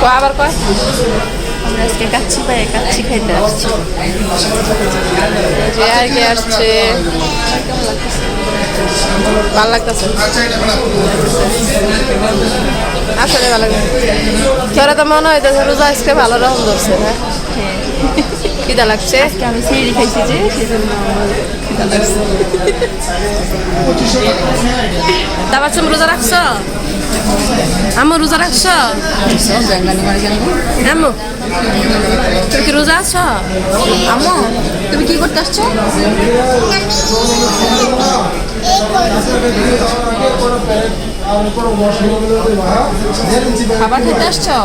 তো আবার কয়? আমরা আজকে কাচ্ছি পাই কাচ্ছি খাইতে আসছি। যে আর কি আসছে? ভালো লাগতেছে? আসলে ভালো লাগছে তোরা তো মনে হইতেছে রোজা আজকে ভালো রকম ধরছে না? কিদা লাগছে? আজকে আমি সিঁড়ি খাইছি যে সেজন্য তারপর তুমি রোজা রাখছো? আমু রোজা রাখছ আমু তুমি কি রোজা আছো আমো তুমি কি করতে আসছো? খাবার খেতে আসছো?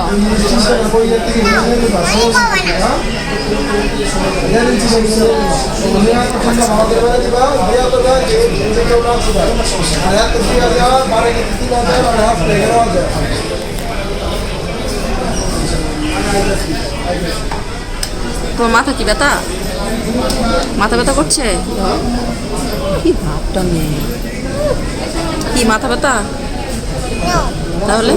তোমার মাথা কি ব্যথা? মাথা ব্যথা করছে? কি ভাবটা নেই কি মাথা ব্যথা? তাহলে.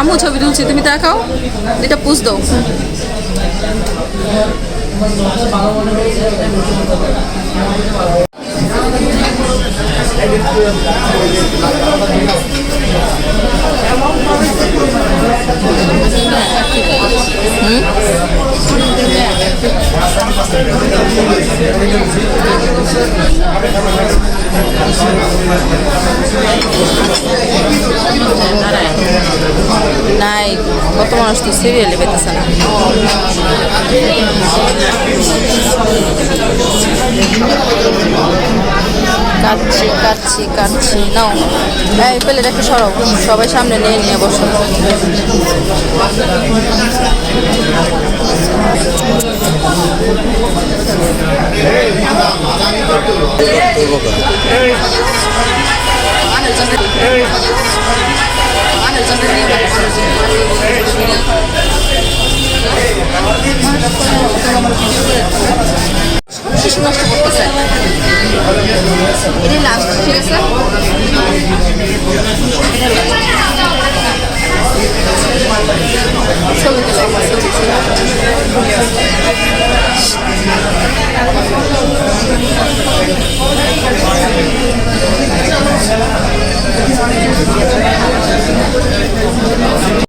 আম্মু ছবি তুলছি তুমি দেখাও এটা পুষ দাও নাই কত মানুষ তো সিরিয়ালে পেতেছে না কাটছি কাটছি কাটছি নাও এই পেলে দেখে সরব সবাই সামনে নিয়ে নিয়ে বসো শিশু স্যার এটি লাস্ট ঠিক আছে